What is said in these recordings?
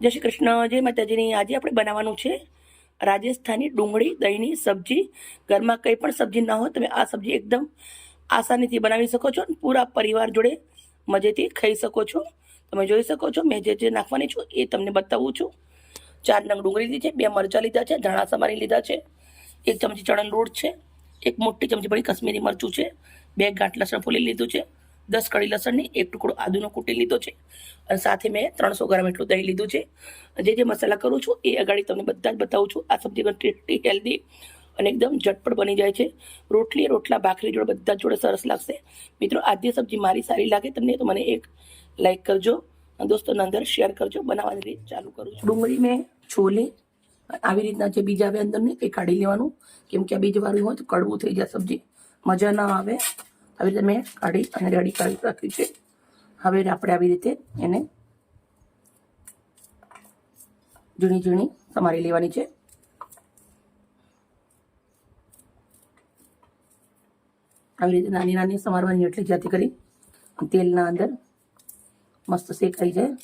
જય શ્રી કૃષ્ણ, જય માતાજીની. આજે આપણે બનાવવાનું છે રાજસ્થાની ડુંગળી, દહીંની સબ્જી. ઘરમાં કંઈ પણ સબ્જી ન હોય, તમે આ સબ્જી એકદમ આસાનીથી બનાવી શકો છો અને પૂરા પરિવાર જોડે મજેથી ખાઈ શકો છો. તમે જોઈ શકો છો, મેં જે જે નાખવાની છું એ તમને બતાવું છું. ચાર નંગ ડુંગળી લીધી છે, બે મરચાં લીધા છે, ધાણા સમારી લીધા છે, એક ચમચી ચણન રોડ છે, એક મોટી ચમચી પડી કશ્મીરી મરચું છે, બે ગાંઠ લસણ ફૂલી લીધું છે દસ કળી લસણની એક ટુકડો આદુનો કૂટી લીધો છે અને સાથે મેં ત્રણસો ગ્રામ એટલું દહીં લીધું છે. જે જે મસાલા કરું છું એ અગાડી તમને બધા જ બતાવું છું. આ સબ્જી પણ ટેસ્ટી હેલ્ધી અને એકદમ ઝટપટ બની જાય છે. રોટલી રોટલા ભાખરી જોડે બધા જોડે સરસ લાગશે. મિત્રો આજની સબ્જી મારી સારી લાગે તમને તો મને એક લાઈક કરજો. દોસ્તોના અંદર શેર કરજો. બનાવવાની રીત ચાલુ કરું છું. ડુંગળી મેં છોલે. આવી રીતના જે બીજ આવે અંદરની એ કાઢી લેવાનું. કેમ કે આ બીજવાળું હોય તો કડવું થઈ જાય સબ્જી. મજા ના આવે. આવી રીતે મેં કાઢી અને રેડી કરી રાખ્યું છે. હવે આપણે આવી રીતે એને ઝીણી ઝીણી સમારી લેવાની છે. આવી રીતે નાની નાની સમારવાની એટલી જાતિ કરી. તેલના અંદર મસ્ત શેકાઈ જાય.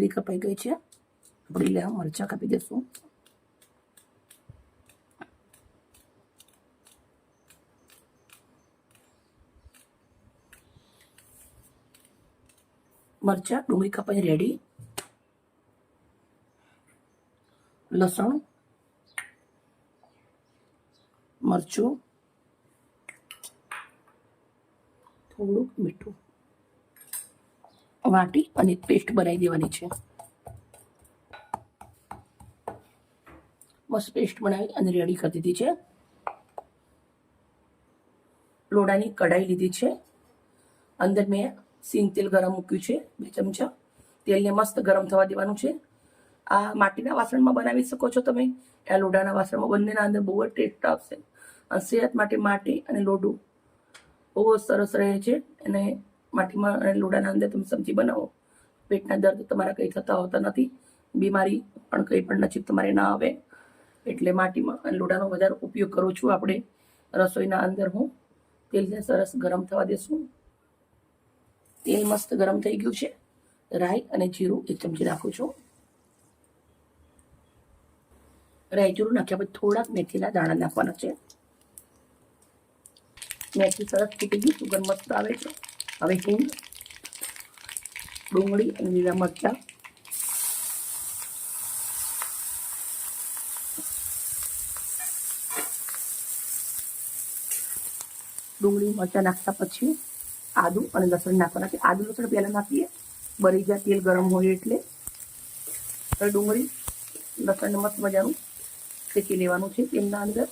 ડુંગળી કપાઈ ગઈ છે. આપણે લીલા મરચાં કાપી દઈશું મરચાં, ડુંગળી કપાઈ રેડી. લસણ, મરચું, થોડુંક મીઠું. વાટી અને પેસ્ટ બનાવી દેવાની છે. મસ્ત પેસ્ટ બનાવી અને રેડી કરી દીધી છે. લોડાની કઢાઈ લીધી છે. અંદર મેં સિંગ તેલ ગરમ મૂક્યું છે, બે ચમચા. તેલને મસ્ત ગરમ થવા દેવાનું છે. આ માટીના વાસણમાં બનાવી શકો છો તમે. આ લોડાના વાસણમાં બંનેના અંદર બહુ જ ટેસ્ટ આવશે. સેહત માટે માટી અને લોડું બહુ જ સરસ રહે છે. અને માટીમાં અને લોડાના અંદર તમે સબ્જી બનાવો. પેટના દર્દ તમારા કંઈ થતા હોતા નથી. બીમારી પણ કંઈ પણ નજીક તમારે ના આવે. એટલે માટીમાં અને લોડાનો વધારે ઉપયોગ કરું છું આપણે. રસોઈના અંદર હું. તેલને સરસ ગરમ થવા દેશું. તેલ મસ્ત ગરમ થઈ ગયું છે. રાઈ અને જીરું એક ચમચી નાખું છું. રાઈ જીરું નાખ્યા પછી થોડાક મેથીના દાણા નાખવાના છે. મેથી સરસ ફૂટી ગઈ સુગંધ મસ્ત આવે છે. હવે હિંગ ડુંગળી અને લીલા મરચાં. ડુંગળી, મરચાં નાખતા પછી આદુ અને લસણ નાખવાના છે. આદુ, લસણ પહેલાં નાખીએ. બળી જ્યાં તેલ ગરમ હોય એટલે. ડુંગળી લસણ મસ્ત મજાનું શેકી લેવાનું છે તેમના અંદર.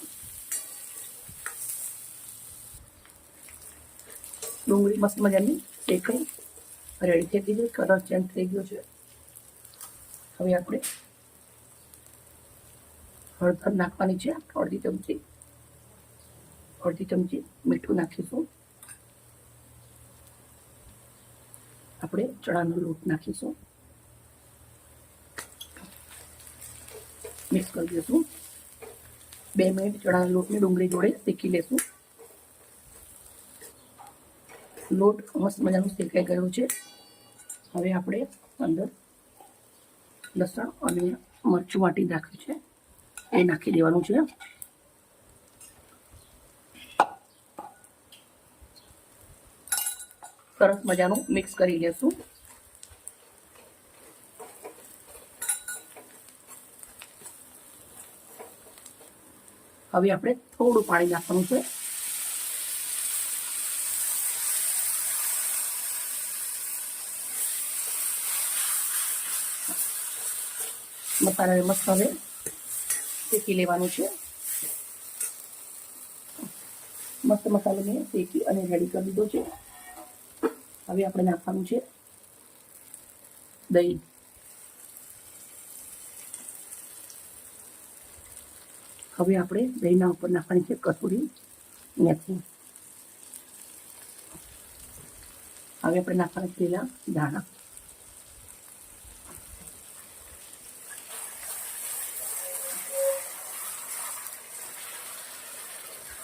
ડુંગળી મસ્ત મજાની શેકાઈ રેડી થઈ ગઈ, કલર ચેન્જ થઈ ગયો છે. હવે આપણે હળદર નાખવાની છે. અડધી ચમચી અડધી ચમચી મીઠું નાખીશું. આપણે ચણાનો લોટ નાખીશું. મિક્સ કરી દઈશું બે મિનિટ ચણાના લોટની ડુંગળી જોડે શેકી લેશું. લોટ મસ્ત મજાનું શેકાઈ ગયો છે. હવે આપણે અંદર લસણ અને મરચું વાટી નાખ્યું છે. એ નાખી દેવાનું છે. સરસ મજાનું મિક્સ કરી લેશું. હવે આપણે થોડું પાણી નાખવાનું છે. મસાલાને મસ્ત હવે. શેકી લેવાનું છે. મસ્ત મસાલો મેં શેકી અને રેડી કરી દીધો છે. હવે આપણે નાખવાનું છે દહીં. હવે આપણે દહીંના ઉપર નાખવાની છે કસૂરી મેથી. હવે આપણે નાખવાના છે દાણા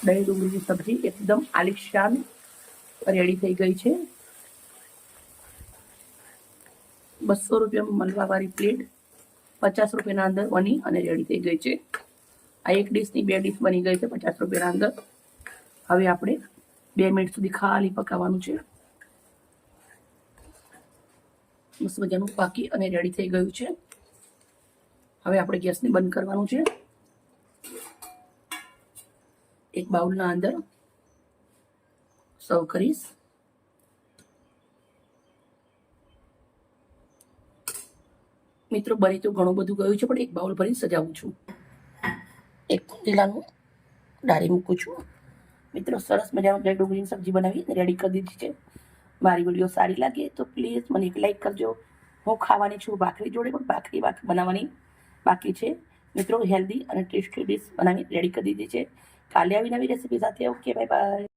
દહીં ડુંગળીની સબ્જી એકદમ આલિશાન રેડી થઈ ગઈ છે. બસો રૂપિયામાં મલવાવાળી પ્લેટ, પચાસ રૂપિયાના અંદર બની અને રેડી થઈ ગઈ છે. આ એક ડીશની બે ડીશ બની ગઈ છે પચાસ રૂપિયાના અંદર. હવે આપણે બે મિનિટ સુધી ખાલી પકાવવાનું છે. મસ્ત મજાનું પાકી અને રેડી થઈ ગયું છે. હવે આપણે ગેસને બંધ કરવાનું છે. એક બાઉલના અંદર. સર્વ કરીશ. મિત્રો, બની તો ઘણું બધું ગયું છે, પણ એક બાઉલ ભરી સજાવું છું. એક લીલાનું ડાળી મૂકું છું. મિત્રો, સરસ મજાનું દહીં ડુંગળીની સબ્જી બનાવી રેડી કરી દીધી છે. મારી વીડિયો સારી લાગે તો પ્લીઝ મને એક લાઈક કરજો. હું ખાવાની છું ભાખરી જોડે, પણ ભાખરી બનાવવાની બાકી છે. મિત્રો હેલ્ધી અને ટેસ્ટી ડીશ બનાવી રેડી કરી દીધી છે. કાલે આવી નવી રેસીપી સાથે ઓકે બાય બાય